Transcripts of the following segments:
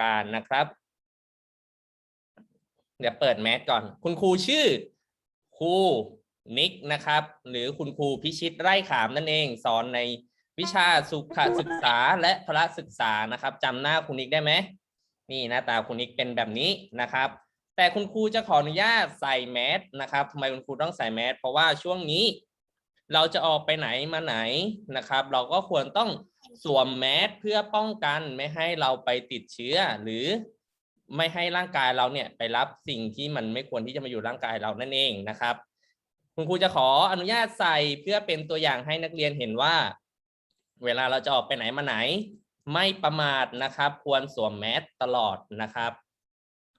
การนะครับ เดี๋ยวเปิดแมสก่อน คุณครูชื่อครูนิกนะครับ หรือคุณครูพิชิตไร่ขามนั่นเองสอนในวิชาสุขศึกษาและพละศึกษานะครับจำหน้าคุณนิกได้ไหมนี่หน้าตาคุณนิกเป็นแบบนี้นะครับ แต่คุณครูจะขออนุญาตใส่แมสนะครับทำไมคุณครูต้องใส่แมสเพราะว่าช่วงนี้ เราจะออกไปไหนมาไหนนะครับ เราก็ควรต้อง สวมแมสเพื่อป้องกันไม่ให้เราไปติดเชื้อ หรือไม่ให้ร่างกายเราเนี่ยไปรับสิ่งที่มันไม่ควรที่จะมาอยู่ร่างกายเรานั่นเองนะครับ คุณครูจะขออนุญาตใส่เพื่อเป็นตัวอย่างให้นักเรียนเห็นว่า เวลาเราจะออกไปไหนมาไหน ไม่ประมาทนะครับ ควรสวมแมสตลอดนะครับ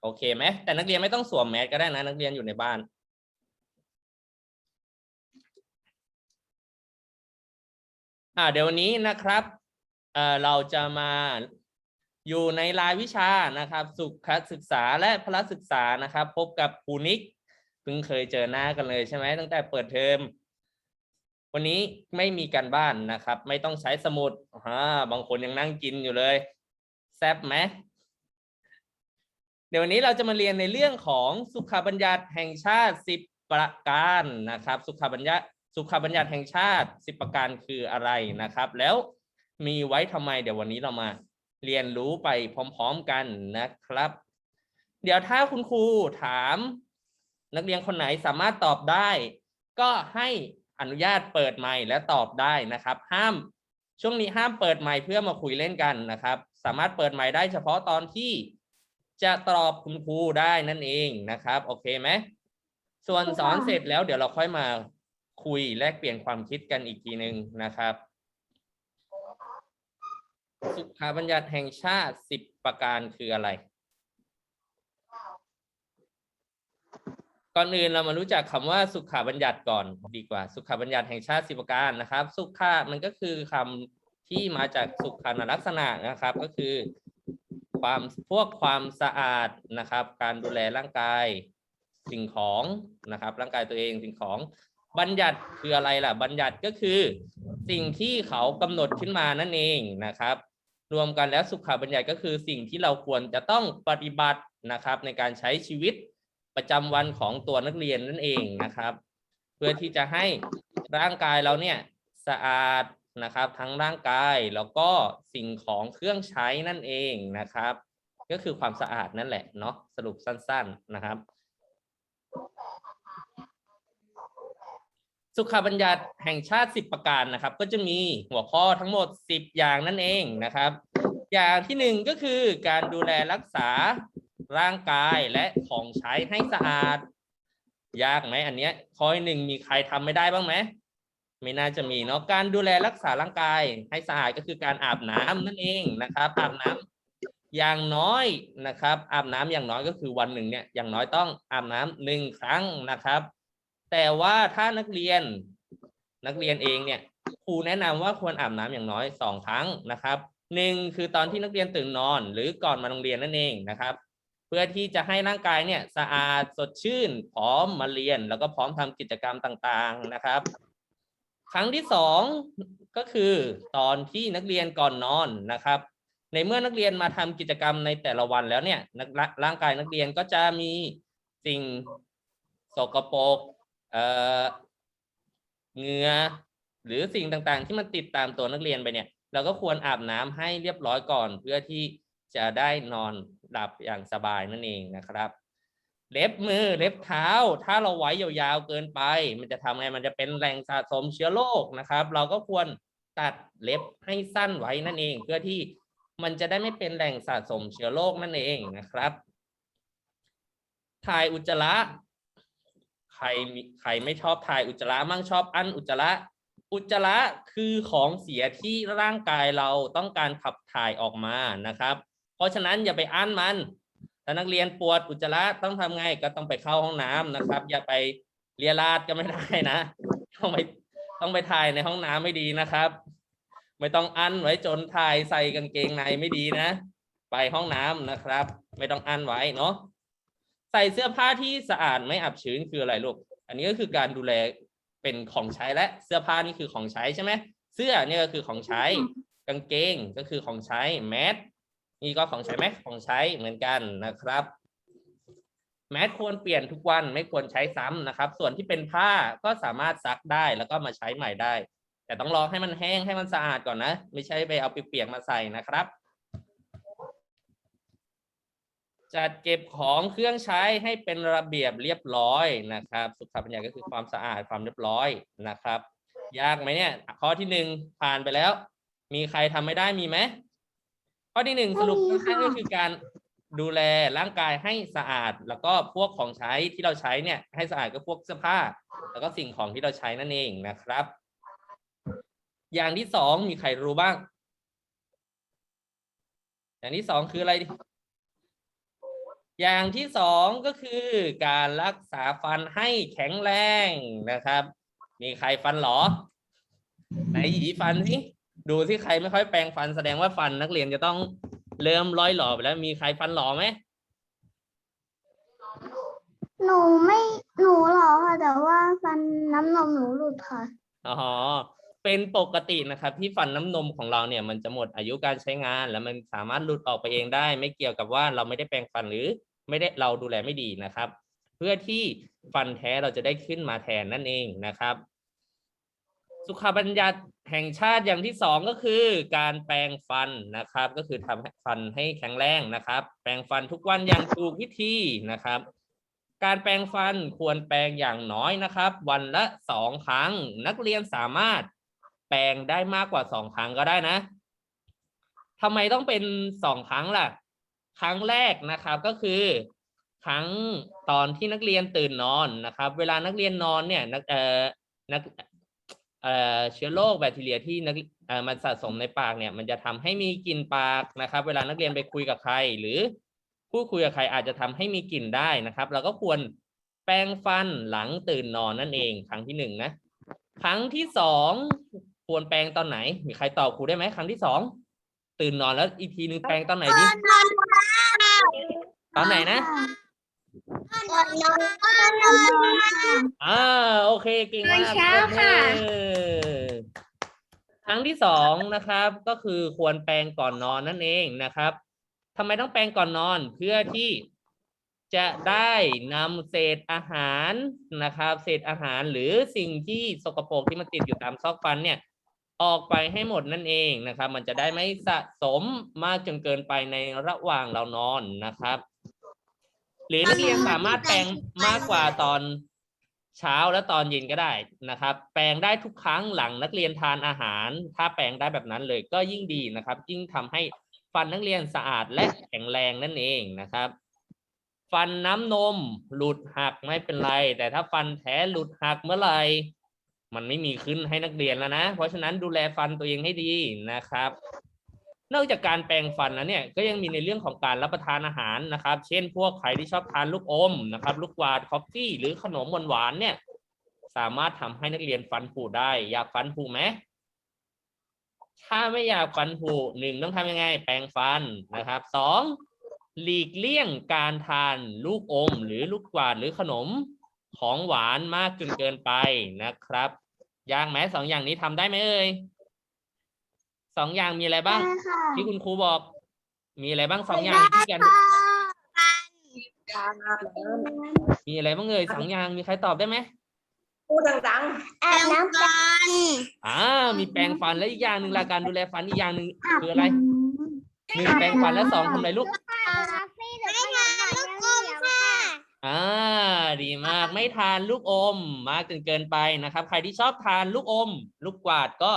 โอเคไหมแต่นักเรียนไม่ต้องสวมแมสก็ได้นะ นักเรียนอยู่ในบ้านอ่าเดี๋ยววันนี้นะครับ เราจะมาอยู่ในรายวิชานะครับ สุขศึกษาและพละศึกษานะครับ พบกับครูนิกเพิ่งเคยเจอหน้ากันเลยใช่ไหมตั้งแต่เปิดเทอมวันนี้ไม่มีการบ้านนะครับ ไม่ต้องใช้สมุดอ่าบางคนยังนั่งกินอยู่เลยแซบไหมเดี๋ยววันนี้เราจะมาเรียนในเรื่องของสุขบัญญัติแห่งชาติ 10 ประการนะครับ สุขบัญญัติสุขบัญญัติแห่งชาติ 10 ประการคืออะไรนะครับ แล้ว มีไว้ทำไมเดี๋ยววันนี้เรามาเรียนรู้ไปพร้อม ๆกันนะครับ เดี๋ยวถ้าคุณครูถามนักเรียนคนไหนสามารถตอบได้ ก็ให้อนุญาตเปิดไมค์และตอบได้นะครับ ห้ามช่วงนี้ห้ามเปิดไมค์เพื่อมาคุยเล่นกันนะครับ สามารถเปิดไมค์ได้เฉพาะตอนที่จะตอบคุณครูได้นั่นเองนะครับ โอเคไหมส่วนสอนเสร็จแล้วเดี๋ยวเราค่อยมาคุยแลกเปลี่ยนความคิดกันอีกทีหนึ่งนะครับ สุขาบัญญัติแห่งชาติสิบประการคืออะไร ก่อนอื่นเรามารู้จักคำว่าสุขาบัญญัติก่อนดีกว่า สุขาบัญญัติแห่งชาติสิบประการนะครับ สุขามันก็คือคำที่มาจากสุขานลักษณะนะครับ ก็คือ ความพวกความสะอาดนะครับ การดูแลร่างกายสิ่งของนะครับ ร่างกายตัวเองสิ่งของ บัญญัติคืออะไรล่ะ บัญญัติก็คือสิ่งที่เขากำหนดขึ้นมานั่นเองนะครับ รวมกันแล้วสุขบัญญัติก็คือสิ่งที่เราควรจะต้องปฏิบัตินะครับ ในการใช้ชีวิตประจำวันของตัวนักเรียนนั่นเองนะครับ เพื่อที่จะให้ร่างกายเราเนี่ยสะอาดนะครับ ทั้งร่างกายแล้วก็สิ่งของเครื่องใช้นั่นเองนะครับ ก็คือความสะอาดนั่นแหละเนาะสรุปสั้น ๆนะครับ สุขบัญญัติแห่งชาติ 10 ประการนะครับ ก็จะมีหัวข้อทั้งหมด 10 อย่างนั่นเองนะครับ อย่างที่หนึ่งก็คือการดูแลรักษาร่างกายและของใช้ให้สะอาด ยากไหมอันเนี้ยข้อหนึ่งมีใครทำไม่ได้บ้างไหมไม่น่าจะมีเนาะการดูแลรักษาร่างกายให้สะอาดก็คือการอาบน้ำนั่นเองนะครับอาบน้ำอย่างน้อยนะครับ อาบน้ำอย่างน้อยก็คือวันหนึ่งเนี่ยอย่างน้อยต้องอาบน้ำหนึ่งครั้งนะครับ แต่ว่าถ้านักเรียนนักเรียนเองเนี่ยครูแนะนำว่าควรอาบน้ำอย่างน้อยสองครั้งนะครับหนึ่งคือตอนที่นักเรียนตื่นนอน หรือก่อนมาโรงเรียนนั่นเองนะครับ เพื่อที่จะให้ร่างกายเนี่ยสะอาดสดชื่น พร้อมมาเรียน แล้วก็พร้อมทำกิจกรรมต่างๆนะครับ ครั้งที่สองก็คือตอนที่นักเรียนก่อนนอนนะครับ ในเมื่อนักเรียนมาทำกิจกรรมในแต่ละวันแล้วเนี่ยร่างกายนักเรียนก็จะมีสิ่งสกปรก เอ่อเหงื่อหรือสิ่งต่างๆ ที่มันติดตามตัวนักเรียนไปเนี่ย เราก็ควรอาบน้ำให้เรียบร้อยก่อน เพื่อที่จะได้นอนหลับอย่างสบายนั่นเองนะครับ เล็บมือเล็บเท้า ถ้าเราไว้ยาวๆเกินไป มันจะทำไงมันจะเป็นแหล่งสะสมเชื้อโรคนะครับ เราก็ควรตัดเล็บให้สั้นไว้นั่นเอง เพื่อที่มันจะได้ไม่เป็นแหล่งสะสมเชื้อโรคนั่นเองนะครับ ถ่ายอุจจาระ ใครมีใครไม่ชอบถ่ายอุจจาระมั่งชอบอั้นอุจจาระอุจจาระคือของเสียที่ร่างกายเราต้องการขับถ่ายออกมานะครับ เพราะฉะนั้นอย่าไปอั้นมันถ้านักเรียนปวดอุจจาระต้องทำไงก็ต้องไปเข้าห้องน้ำนะครับ อย่าไปเลียราดก็ไม่ได้นะต้องไปต้องไปถ่ายในห้องน้ำไม่ดีนะครับ ไม่ต้องอั้นไว้จนถ่ายใส่กางเกงในไม่ดีนะ ไปห้องน้ำนะครับ ไม่ต้องอั้นไว้เนาะ ใส่เสื้อผ้าที่สะอาดไม่อับชื้นคืออะไรลูก อันนี้ก็คือการดูแลเป็นของใช้และเสื้อผ้านี่คือของใช้ใช่ไหมเสื้อเนี่ยก็คือของใช้ กางเกงก็คือของใช้แมสนี่ก็ของใช้ไหมของใช้เหมือนกันนะครับ แมสควรเปลี่ยนทุกวันไม่ควรใช้ซ้ำนะครับ ส่วนที่เป็นผ้าก็สามารถซักได้แล้วก็มาใช้ใหม่ได้ แต่ต้องรอให้มันแห้งให้มันสะอาดก่อนนะ ไม่ใช่ไปเอาเปียกๆมาใส่นะครับ จัดเก็บของเครื่องใช้ให้เป็นระเบียบเรียบร้อยนะครับ สุขปัญญาก็คือความสะอาดความเรียบร้อยนะครับ ยากไหมเนี่ย ข้อที่หนึ่งผ่านไปแล้ว มีใครทำไม่ได้มีไหมข้อที่หนึ่งสรุปสั้นๆก็คือการดูแลร่างกายให้สะอาด แล้วก็พวกของใช้ที่เราใช้เนี่ย ให้สะอาดก็พวกเสื้อผ้า แล้วก็สิ่งของที่เราใช้นั่นเองนะครับ อย่างที่สองมีใครรู้บ้าง อย่างที่สองคืออะไร อย่างที่สองก็คือการรักษาฟันให้แข็งแรงนะครับ มีใครฟันหรอ ไหนหยีฟันสิดูสิใครไม่ค่อยแปรงฟันแสดงว่าฟันนักเรียนจะต้องเริ่มร้อยหล่อไปแล้วมีใครฟันหล่อไหมหนูไม่หนูหรอค่ะแต่ว่าฟันน้ำนมหนูหลุดค่ะอ๋อเป็นปกตินะครับ ที่ฟันน้ำนมของเราเนี่ย มันจะหมดอายุการใช้งาน แล้วมันสามารถหลุดออกไปเองได้ ไม่เกี่ยวกับว่าเราไม่ได้แปรงฟันหรือ ไม่ได้เราดูแลไม่ดีนะครับ เพื่อที่ฟันแท้เราจะได้ขึ้นมาแทนนั่นเองนะครับ สุขบัญญัติแห่งชาติอย่างที่สองก็คือการแปรงฟันนะครับ ก็คือทำให้ฟันให้แข็งแรงนะครับ แปรงฟันทุกวันอย่างถูกวิธีนะครับการแปรงฟันควรแปรงอย่างน้อยนะครับ วันละสองครั้ง นักเรียนสามารถแปรงได้มากกว่าสองครั้งก็ได้นะทำไมต้องเป็นสองครั้งล่ะ ครั้งแรกนะครับก็คือ ครั้งตอนที่นักเรียนตื่นนอนนะครับ เวลานักเรียนนอนเนี่ยนักเอ่อนักเอ่อเชื้อโรคแบคทีเรียที่นักเอ่อมันสะสมในปากเนี่ย มันจะทำให้มีกลิ่นปากนะครับ เวลานักเรียนไปคุยกับใคร หรือพูดคุยกับใครอาจจะทำให้มีกลิ่นได้นะครับ เราก็ควรแปรงฟันหลังตื่นนอนนั่นเอง ครั้งที่หนึ่งนะครั้งที่สองควรแปรงตอนไหน มีใครตอบครูได้ไหมครั้งที่สองตื่นนอนแล้วอีกทีหนึ่งแปรงตอนไหนดีตอน ไหนนะก่อนนอนก่อนนอนค่ะ อ่าโอเคเก่งมากตอนเช้าค่ะ ปรบมือครั้งที่สองนะครับ ก็คือควรแปรงก่อนนอนนั่นเองนะครับทำไมต้องแปรงก่อนนอนเพื่อที่จะได้นำเศษอาหารนะครับ เศษอาหารหรือสิ่งที่สกปรกที่มันติดอยู่ตามซอกฟันเนี่ย ออกไปให้หมดนั่นเองนะครับ มันจะได้ไม่สะสมมากจนเกินไปในระหว่างเรานอนนะครับ หรือนักเรียนสามารถแปลงมากกว่าตอนเช้าและตอนเย็นก็ได้นะครับ แปลงได้ทุกครั้งหลังนักเรียนทานอาหาร ถ้าแปลงได้แบบนั้นเลยก็ยิ่งดีนะครับ ยิ่งทำให้ฟันนักเรียนสะอาดและแข็งแรงนั่นเองนะครับ ฟันน้ำนมหลุดหักไม่เป็นไร แต่ถ้าฟันแท้หลุดหักเมื่อไหร่มันไม่มีขึ้นให้นักเรียนแล้วนะ เพราะฉะนั้นดูแลฟันตัวเองให้ดีนะครับ นอกจากการแปรงฟันนะเนี่ยก็ยังมีในเรื่องของการรับประทานอาหารนะครับ เช่น พวกใครที่ชอบทานลูกอมนะครับ ลูกวาดคอฟฟี่ หรือขนมหวานๆเนี่ย สามารถทำให้นักเรียนฟันผุได้ อยากฟันผุไหมถ้าไม่อยากฟันผุหนึ่งต้องทำยังไง แปรงฟันนะครับสองหลีกเลี่ยงการทานลูกอม หรือลูกกวาดหรือขนมของหวานมากจนเกินไปนะครับยากไหมสองอย่างนี้ทำได้ไหมเอ่ย สองอย่างมีอะไรบ้างได้ค่ะที่คุณครูบอก มีอะไรบ้างสองอย่างที่กันมีอะไรบ้างเอ่ยสองอย่างมีใครตอบได้ไหมพูดดังอาบน้ำกันอ่ามีแปรงฟันและอีกอย่างหนึ่งละการดูแลฟันอีกอย่างหนึ่งคืออะไรหนึ่งแปรงฟันและสองทำอะไรลูกไม่ทานลูกอมค่ะอ่าดีมากไม่ทานลูกอมมากจนเกินไปนะครับ ใครที่ชอบทานลูกอม ลูกกวาดก็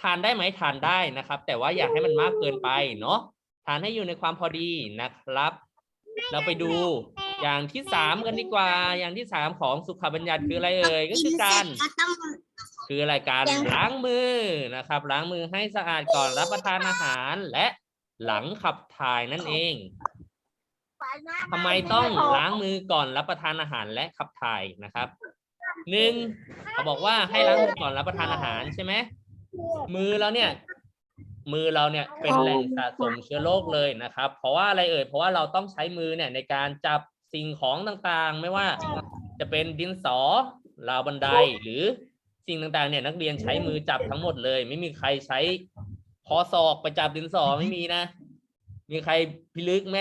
ทานได้ไหมทานได้นะครับ แต่ว่าอย่าให้มันมากเกินไปเนาะทานให้อยู่ในความพอดีนะครับ เราไปดูอย่างที่สามกันดีกว่า อย่างที่สามของสุขบัญญัติคืออะไรเอ่ยก็คือการคือรายการล้างมือนะครับ ล้างมือให้สะอาดก่อนรับประทานอาหารและหลังขับถ่ายนั่นเองทำไมต้องล้างมือก่อนรับประทานอาหารและขับถ่ายนะครับหนึ่งเขาบอกว่าให้ล้างมือก่อนรับประทานอาหารใช่ไหม มือเราเนี่ย มือเราเนี่ยเป็นแหล่งสะสมเชื้อโรคเลยนะครับ เพราะว่าอะไรเอ่ยเพราะว่าเราต้องใช้มือเนี่ยในการจับสิ่งของต่างๆ ไม่ว่าจะเป็นดินสอราวบันไดหรือสิ่งต่างๆ เนี่ยนักเรียนใช้มือจับทั้งหมดเลย ไม่มีใครใช้คอศอกไปจับดินสอไม่มีนะ มีใครพิลึกไหม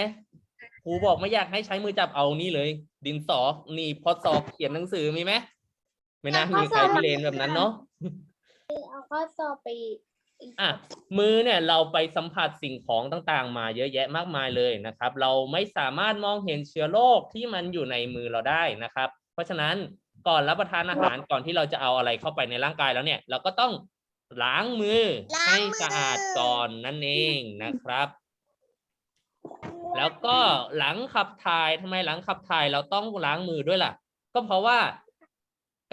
ครูบอกไม่อยากให้ใช้มือจับเอานี่เลย ดินสอหนี่พอสอบเขียนหนังสือมีไหมไม่น่ามีใครพิเรนแบบนั้นเนาะ เอาข้อสอบไปอะมือเนี่ยเราไปสัมผัสสิ่งของต่างๆ มาเยอะแยะมากมายเลยนะครับ เราไม่สามารถมองเห็นเชื้อโรคที่มันอยู่ในมือเราได้นะครับ เพราะฉะนั้นก่อนรับประทานอาหารก่อนที่เราจะเอาอะไรเข้าไปในร่างกายแล้วเนี่ย เราก็ต้องล้างมือให้สะอาดก่อนนั่นเองนะครับ แล้วก็หลังขับถ่ายทำไมหลังขับถ่ายเราต้องล้างมือด้วยล่ะ ก็เพราะว่า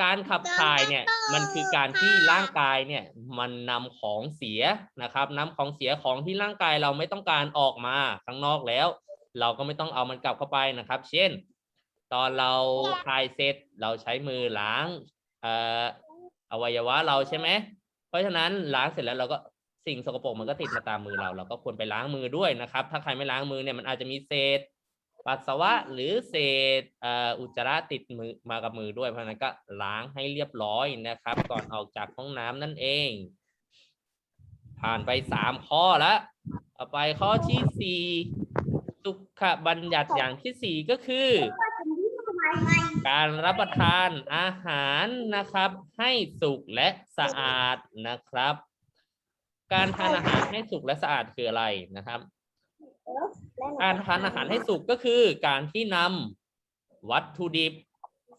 การขับถ่ายเนี่ยมันคือการที่ร่างกายเนี่ยมันนำของเสียนะครับนำของเสียของที่ร่างกายเราไม่ต้องการออกมาข้างนอกแล้ว เราก็ไม่ต้องเอามันกลับเข้าไปนะครับ เช่น ตอนเราถ่ายเสร็จเราใช้มือล้างเอ่ออวัยวะเราใช่ไหมเพราะฉะนั้นล้างเสร็จแล้วเราก็สิ่งสกปรกมันก็ติดมาตามมือเรา เราก็ควรไปล้างมือด้วยนะครับ ถ้าใครไม่ล้างมือเนี่ยมันอาจจะมีเศษ ปัสสาวะหรือเศษเอ่ออุจจาระติดมือมากับมือด้วยเพราะฉะนั้นก็ล้างให้เรียบร้อยนะครับ ก่อนออกจากห้องน้ำนั่นเอง ผ่านไปสามข้อแล้วต่อไปข้อที่สี่สุขบัญญัติอย่างที่สี่ก็คือ การรับประทานอาหารนะครับ ให้สุกและสะอาดนะครับ การทานอาหารให้สุกและสะอาดคืออะไรนะครับ การทานอาหารให้สุกก็คือการที่นำวัตถุดิบ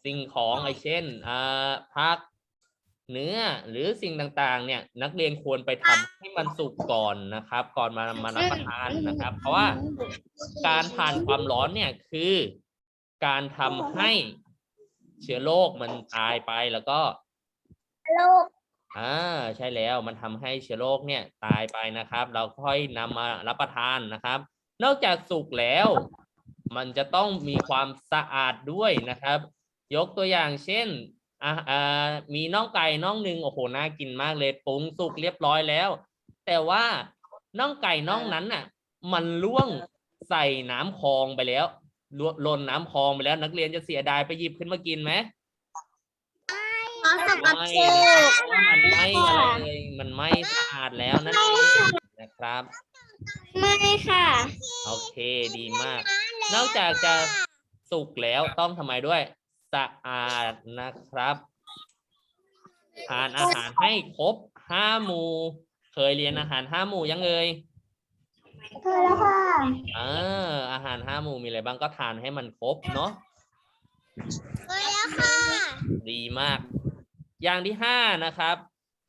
สิ่งของไอเช่นอ่าผักเนื้อหรือสิ่งต่างๆ เนี่ย นักเรียนควรไปทำให้มันสุกก่อนนะครับ ก่อนมามารับประทานนะครับ เพราะว่าการผ่านความร้อนเนี่ยคือการทำให้เชื้อโรคมันตายไปแล้วก็โลกอ่าใช่แล้วมันทำให้เชื้อโรคเนี่ยตายไปนะครับ เราค่อยนำมารับประทานนะครับ นอกจากสุกแล้ว มันจะต้องมีความสะอาดด้วยนะครับ ยกตัวอย่างเช่นอ่าอ่ามีน่องไก่น่องหนึ่งโอ้โหน่ากินมากเลยปรุงสุกเรียบร้อยแล้ว แต่ว่าน่องไก่น่องนั้นน่ะ มันล่วงใส่น้ำคลองไปแล้วล่วหล่นน้ำคลองไปแล้ว นักเรียนจะเสียดายไปหยิบขึ้นมากินไหมข้อสอบไม่สุนะครับกเพราะว่ามันไม่อะไรเลยมันไม่สะอาดแล้วนั่นเองนะครับ ไม่ค่ะโอเคดีมาก นอกจากจะสุกแล้วต้องทำไมด้วย สะอาดนะครับทานอาหารให้ครบห้าหมู่เคยเรียนอาหารห้าหมู่ยังเอ่ยเคยแล้วค่ะเอออาหารห้าหมู่มีอะไรบ้างก็ทานให้มันครบเนาะเคยแล้วค่ะ ดีมาก อย่างที่ห้านะครับ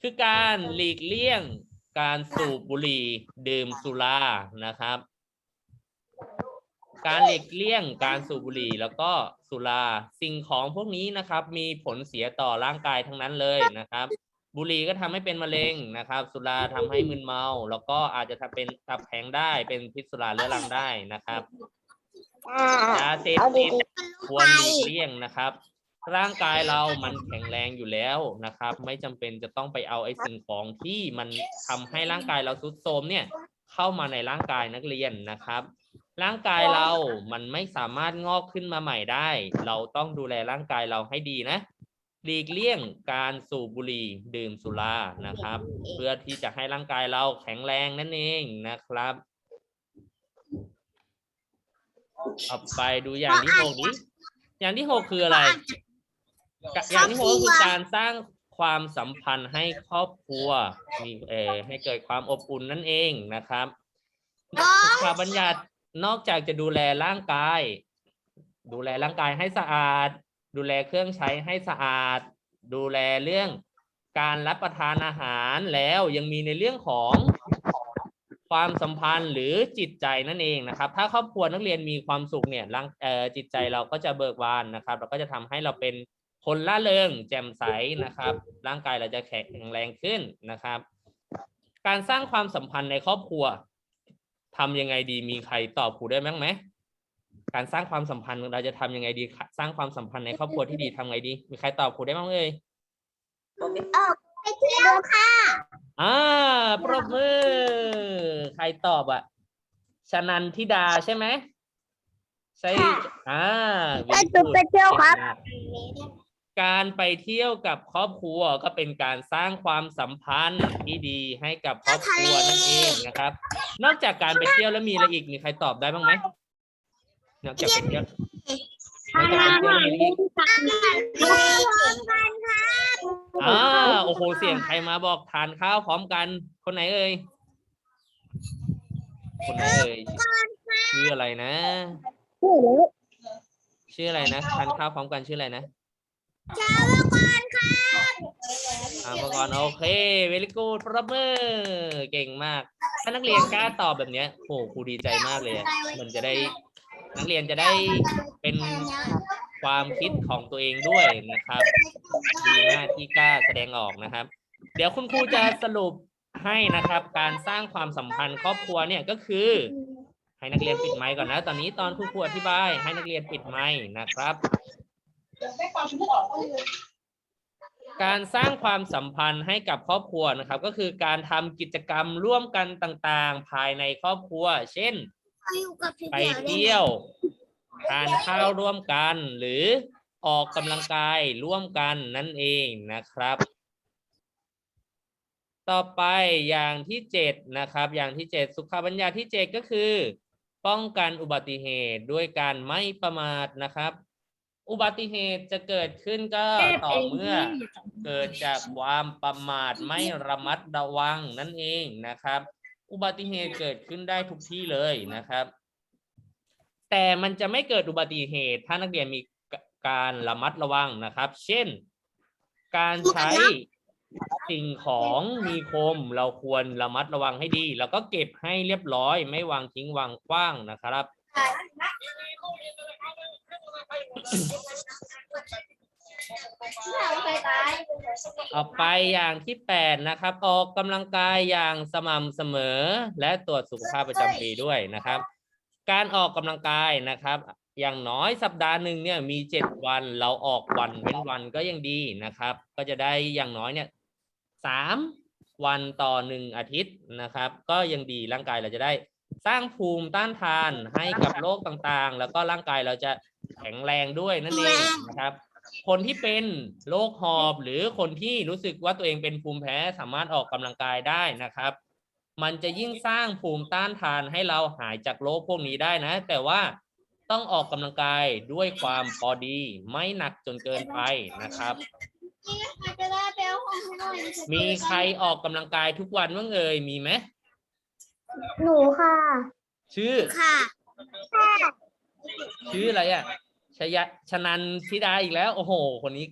คือการหลีกเลี่ยง การสูบบุหรี่ดื่มสุรานะครับ การหลีกเลี่ยงการสูบบุหรี่แล้วก็สุราสิ่งของพวกนี้นะครับ มีผลเสียต่อร่างกายทั้งนั้นเลยนะครับ บุหรี่ก็ทำให้เป็นมะเร็งนะครับ สุราทำให้มึนเมา แล้วก็อาจจะทำเป็นตับแข็งได้เป็นพิษสุราเรื้อรังได้นะครับยาเสพติดควรหลีกเลี่ยงนะครับ ร่างกายเรามันแข็งแรงอยู่แล้วนะครับ ไม่จำเป็นจะต้องไปเอาไอ้สิ่งของที่มันทำให้ร่างกายเราทรุดโทรมเนี่ยเข้ามาในร่างกายนักเรียนนะครับ ร่างกายเรามันไม่สามารถงอกขึ้นมาใหม่ได้ เราต้องดูแลร่างกายเราให้ดีนะหลีกเลี่ยงการสูบบุหรี่ดื่มสุรานะครับ เพื่อที่จะให้ร่างกายเราแข็งแรงนั่นเองนะครับเอไปดูอย่างที่หกนี้อย่างที่หกคืออะไร อย่างที่หกก็คือการสร้างความสัมพันธ์ให้ครอบครัวมีเออให้เกิดความอบอุ่นนั่นเองนะครับสุขบัญญัตินอกจากจะดูแลร่างกาย ดูแลร่างกายให้สะอาด ดูแลเครื่องใช้ให้สะอาด ดูแลเรื่องการรับประทานอาหารแล้วยังมีในเรื่องของความสัมพันธ์หรือจิตใจนั่นเองนะครับ ถ้าครอบครัวนักเรียนมีความสุขเนี่ยร่างเอ่อจิตใจเราก็จะเบิกบานนะครับ เราก็จะทำให้เราเป็น คนล่าเริงแจ่มใสนะครับ ร่างกายเราจะแข็งแรงขึ้นนะครับ การสร้างความสัมพันธ์ในครอบครัวทำยังไงดีมีใครตอบครูได้บ้างไหมการสร้างความสัมพันธ์เราจะทำยังไงดี สร้างความสัมพันธ์ในครอบครัวที่ดีทำไงดี มีใครตอบครูได้บ้างเอ่ยไปเที่ยวค่ะอ่าปรบมือ ใครตอบอะชนันทิดาใช่ไหมใช่อ่าไปจุดไปเที่ยวครับ การไปเที่ยวกับครอบครัวก็เป็นการสร้างความสัมพันธ์ที่ดีให้กับครอบครัวนั่นเองนะครับ นอกจากการไปเที่ยวแล้วมีอะไรอีกมีใครตอบได้บ้างไหมนอกจากไปเที่ยวนอกจากไปเที่ยวมีอะไรอีกอ่าโอ้โหเสียงใครมาบอกทานข้าวพร้อมกัน คนไหนเอ่ยคนไหนเอ่ยชื่ออะไรนะ ชื่ออะไรนะทานข้าวพร้อมกันชื่ออะไรนะ อ่าเมื่อก่อนโอเคเวลิกูดปรบมือเก่งมาก ถ้านักเรียนกล้าตอบแบบเนี้ยโหครูดีใจมากเลยอะมันจะได้ นักเรียนจะได้เป็นความคิดของตัวเองด้วยนะครับ ดีมากที่กล้าแสดงออกนะครับ เดี๋ยวคุณครูจะสรุปให้นะครับ การสร้างความสัมพันธ์ครอบครัวเนี่ยก็คือ ให้นักเรียนปิดไมค์ก่อนนะ ตอนนี้ตอนคุณครูอธิบาย ให้นักเรียนปิดไมค์นะครับ การสร้างความสัมพันธ์ให้กับครอบครัวนะครับ ก็คือการทำกิจกรรมร่วมกันต่างๆ ภายในครอบครัว เช่น ไปเที่ยวทานข้าวร่วมกัน หรือออกกำลังกายร่วมกันนั่นเองนะครับ ต่อไปอย่างที่เจ็ดนะครับ อย่างที่เจ็ดสุขบัญญัติที่เจ็ดก็คือ ป้องกันอุบัติเหตุด้วยการไม่ประมาทนะครับ อุบัติเหตุจะเกิดขึ้นก็ต่อเมื่อ เกิดจากความประมาทไม่ระมัดระวังนั่นเองนะครับ อุบัติเหตุเกิดขึ้นได้ทุกที่เลยนะครับ แต่มันจะไม่เกิดอุบัติเหตุ ถ้านักเรียนมีการระมัดระวังนะครับ เช่น การใช้สิ่งของมีคมเราควรระมัดระวังให้ดี แล้วก็เก็บให้เรียบร้อย ไม่วางทิ้งวางขว้างนะครับ ต่อไปอย่างที่แปดนะครับ ออกกำลังกายอย่างสม่ำเสมอ และตรวจสุขภาพประจำปีด้วยนะครับ การออกกำลังกายนะครับ อย่างน้อยสัปดาห์หนึ่งเนี่ยมีเจ็ดวันเราออกวันเว้นวันก็ยังดีนะครับ ก็จะได้อย่างน้อยเนี่ยสามวันต่อหนึ่งอาทิตย์นะครับ ก็ยังดีร่างกายเราจะได้ สร้างภูมิต้านทานให้กับโรคต่างๆ แล้วก็ร่างกายเราจะแข็งแรงด้วยนั่นเองนะครับ คนที่เป็นโรคหอบ หรือคนที่รู้สึกว่าตัวเองเป็นภูมิแพ้สามารถออกกำลังกายได้นะครับ มันจะยิ่งสร้างภูมิต้านทานให้เราหายจากโรคพวกนี้ได้นะ แต่ว่าต้องออกกำลังกายด้วยความพอดี ไม่หนักจนเกินไปนะครับ มีใครออกกำลังกายทุกวันบ้างเอ่ยมีไหม หนูค่ะ ชื่อค่ะชื่ออะไรอะชยะชนันทิดาอีกแล้ว โอ้โห คนนี้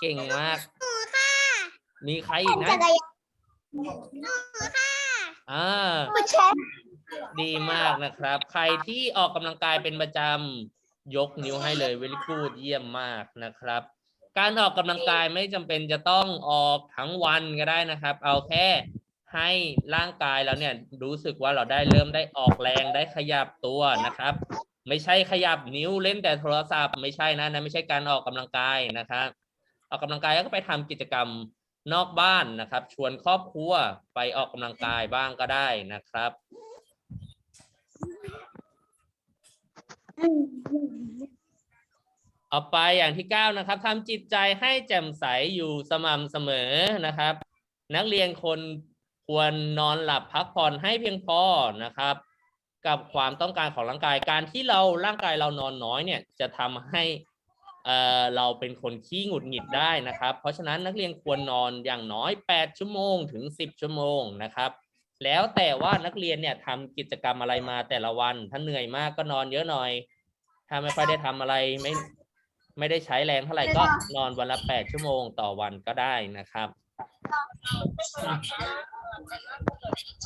เก่งมากมีใครอีกนะจักรยานอ่าผู้แชมป์ดีมากนะครับ ใครที่ออกกำลังกายเป็นประจำยกนิ้วให้เลยเวลิกูดเยี่ยมมากนะครับ การออกกำลังกายไม่จำเป็นจะต้องออกทั้งวันก็ได้นะครับ เอาแค่ ให้ร่างกายเราเนี่ยรู้สึกว่าเราได้เริ่มได้ออกแรงได้ขยับตัวนะครับ ไม่ใช่ขยับนิ้วเล่นแต่โทรศัพท์ ไม่ใช่นะนะไม่ใช่การออกกำลังกายนะครับออกกำลังกายก็ไปทำกิจกรรมนอกบ้านนะครับ ชวนครอบครัวไปออกกำลังกายบ้างก็ได้นะครับเอาไปอย่างที่เก้านะครับทำจิตใจให้แจ่มใสอยู่สม่ำเสมอนะครับ นักเรียนคน ควรนอนหลับพักผ่อนให้เพียงพอนะครับ กับความต้องการของร่างกายการที่เราร่างกายเรานอนน้อยเนี่ยจะทำให้เอ่อเราเป็นคนขี้หงุดหงิดได้นะครับ เพราะฉะนั้นนักเรียนควรนอนอย่างน้อย 8 ชั่วโมงถึง 10 ชั่วโมงนะครับแล้วแต่ว่านักเรียนเนี่ยทำกิจกรรมอะไรมาแต่ละวัน ถ้าเหนื่อยมากก็นอนเยอะหน่อย ถ้าไม่ค่อยได้ทำอะไรไม่ไม่ได้ใช้แรงเท่าไหร่ก็นอนวันละ8ชั่วโมงต่อวันก็ได้นะครับ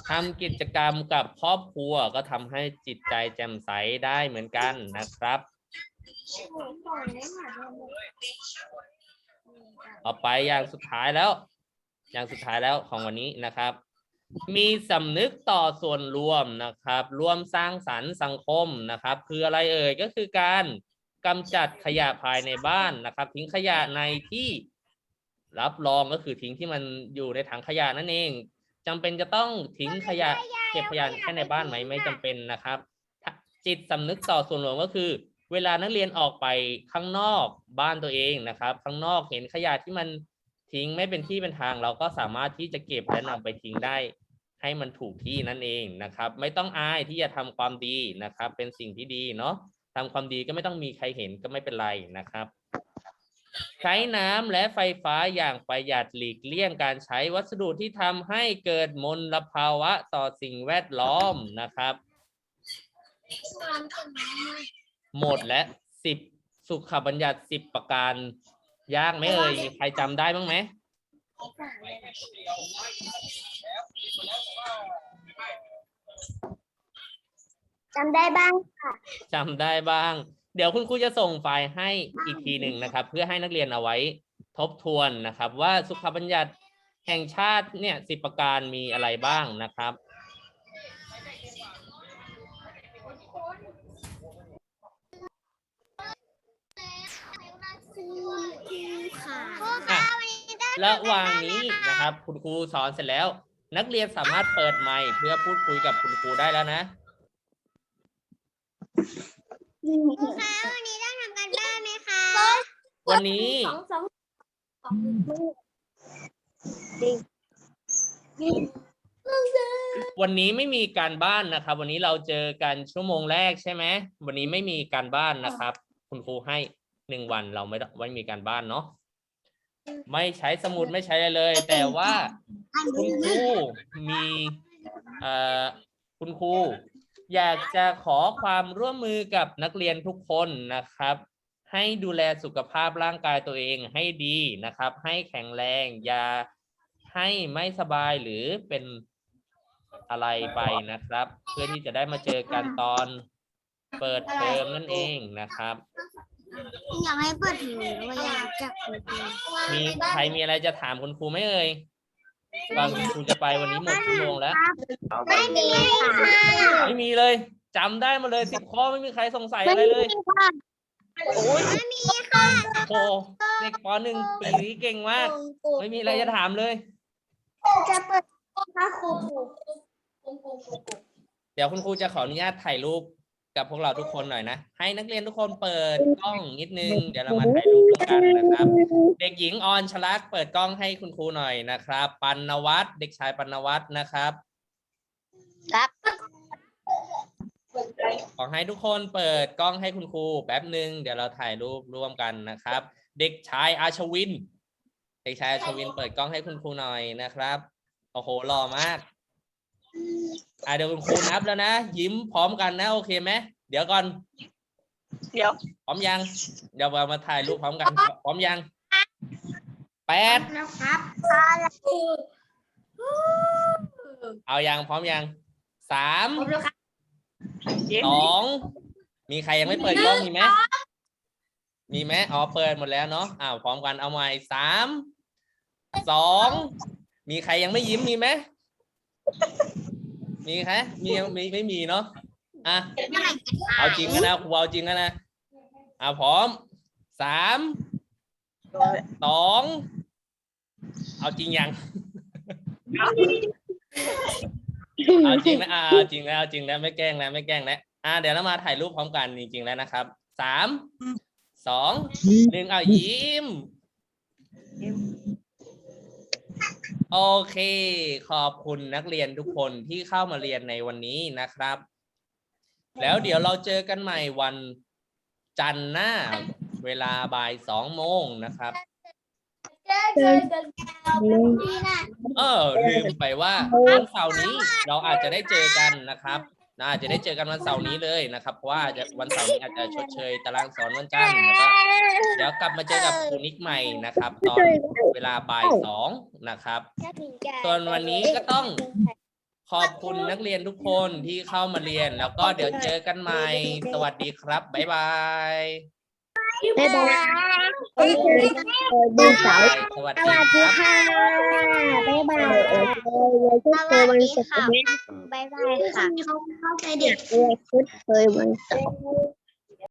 ทำกิจกรรมกับครอบครัวก็ทำให้จิตใจแจ่มใสได้เหมือนกันนะครับต่อไปอย่างสุดท้ายแล้ว อย่างสุดท้ายแล้วของวันนี้นะครับ มีสำนึกต่อส่วนรวมนะครับ ร่วมสร้างสรรค์สังคมนะครับ คืออะไรเอ่ยก็คือการกำจัดขยะภายในบ้านนะครับ ทิ้งขยะในที่รับรองก็คือทิ้งที่มันอยู่ในถังขยะนั่นเอง จำเป็นจะต้องทิ้งขยะเก็บขยะแค่ในบ้านไหมไม่จำเป็นนะครับ จิตสำนึกต่อส่วนรวมก็คือ เวลานักเรียนออกไปข้างนอกบ้านตัวเองนะครับ ข้างนอกเห็นขยะที่มันทิ้งไม่เป็นที่เป็นทาง เราก็สามารถที่จะเก็บและนำไปทิ้งได้ ให้มันถูกที่นั่นเองนะครับ ไม่ต้องอายที่จะทำความดีนะครับ เป็นสิ่งที่ดีเนาะทำความดีก็ไม่ต้องมีใครเห็นก็ไม่เป็นไรนะครับ ใช้น้ำและไฟฟ้าอย่างประหยัดหลีกเลี่ยงการใช้วัสดุที่ทำให้เกิดมลภาวะต่อสิ่งแวดล้อมนะครับ หมดและสิบสุขบัญญัติสิบประการ ยากไหมเอ่ยมีใครจำได้บ้างไหมจำได้บ้างจำได้บ้าง เดี๋ยวคุณครูจะส่งไฟล์ให้อีกทีหนึ่งนะครับ เพื่อให้นักเรียนเอาไว้ทบทวนนะครับ ว่าสุขบัญญัติแห่งชาติเนี่ยสิบประการมีอะไรบ้างนะครับระหว่างนี้นะครับ คุณครูสอนเสร็จแล้ว นักเรียนสามารถเปิดไมค์เพื่อพูดคุยกับคุณครูได้แล้วนะ ครูคะวันนี้ต้องทำการบ้านไหมคะวันนี้สองสองวันนี้ไม่มีการบ้านนะครับ วันนี้เราเจอกันชั่วโมงแรกใช่ไหมวันนี้ไม่มีการบ้านนะครับ คุณครูให้หนึ่งวันเราไม่ต้องไม่มีการบ้านเนาะไม่ใช้สมุดไม่ใช้อะไรเลย แต่ว่าคุณครูมีเอ่อคุณครู อยากจะขอความร่วมมือกับนักเรียนทุกคนนะครับ ให้ดูแลสุขภาพร่างกายตัวเองให้ดีนะครับ ให้แข็งแรงอย่าให้ไม่สบายหรือเป็นอะไรไปนะครับ เพื่อที่จะได้มาเจอกันตอนเปิดเทอมนั่นเองนะครับ อยากให้เปิดถึงหรือว่าอยากจับคุณครูมีใครมีอะไรจะถามคุณครูไหมเอ่ย ก่อนคุณครูจะไปวันนี้หมดชั่วโมงแล้ว ไม่มีค่ะไม่มีเลยจำได้มาเลยสิบข้อไม่มีใครสงสัยอะไรเลยโอ้ยไม่มีค่ะโอ้เด็กปหนึ่งปีนี้เก่งมาก ไม่มีอะไรจะถามเลย จะเปิดค่ะครู เดี๋ยวคุณครูจะขออนุญาตถ่ายรูป กับพวกเราทุกคนหน่อยนะ ให้นักเรียนทุกคนเปิดกล้องนิดนึง เดี๋ยวเรามาถ่ายรูปร่วมกันนะครับ เด็กหญิงออนชลักษ์เปิดกล้องให้คุณครูหน่อยนะครับ ปัณวัฒน์เด็กชายปัณวัฒน์นะครับ ครับขอให้ทุกคนเปิดกล้องให้คุณครูแป๊บหนึ่งเดี๋ยวเราถ่ายรูปร่วมกันนะครับ เด็กชายอาชวิน เด็กชายอาชวินเปิดกล้องให้คุณครูหน่อยนะครับโอ้โหหล่อมาก อะเดี๋ยวคุณครูนับแล้วนะ ยิ้มพร้อมกันนะ โอเคไหมเดี๋ยวก่อน เดี๋ยวพร้อมยัง เดี๋ยวเรามาถ่ายรูปพร้อมกัน พร้อมยังแปดแล้วครับเอายังพร้อมยังสามครบแล้วครับสองมีใครยังไม่เปิดกล้องมีไหมมีไหมอ๋อเปิดหมดแล้วเนาะอ้าวพร้อมกันเอาใหม่สามสองมีใครยังไม่ยิ้มมีไหม มีใครมีมีไม่มีเนาะอะเอาจริงกันนะครูเอาจริงกันนะอ่าพร้อมสามสองเอาจริงยังเอาจริงนะอ่าเอาจริงแล้วเอาจริงแล้วไม่แกล้งแล้วไม่แกล้งแล้วอ่าเดี๋ยวเรามาถ่ายรูปพร้อมกันจริงๆแล้วนะครับสามสองหนึ่งเอายิ้ม โอเค ขอบคุณนักเรียนทุกคนที่เข้ามาเรียนในวันนี้นะครับ แล้วเดี๋ยวเราเจอกันใหม่วันจันทร์หน้า เวลาบ่ายสองโมงนะครับ เออลืมไปว่าวันเสาร์นี้เราอาจจะได้เจอกันนะครับ นะอาจจะได้เจอกันวันเสาร์นี้เลยนะครับ เพราะว่าจะวันเสาร์นี้อาจจะชดเชยตารางสอนวันจันทร์แล้วก็เดี๋ยวกลับมาเจอกับครูนิกใหม่นะครับ ตอนเวลาบ่ายสองนะครับส่วนวันนี้ก็ต้องขอบคุณนักเรียนทุกคนที่เข้ามาเรียน แล้วก็เดี๋ยวเจอกันใหม่ สวัสดีครับ บ๊ายบาย บ๊ายบายบ๊ายบายสวัสดีครับบ๊ายบายสวัสดีค่ะบ๊ายบายค่ะ เข้าใจเด็กเลยพุธเคยวันเสาร์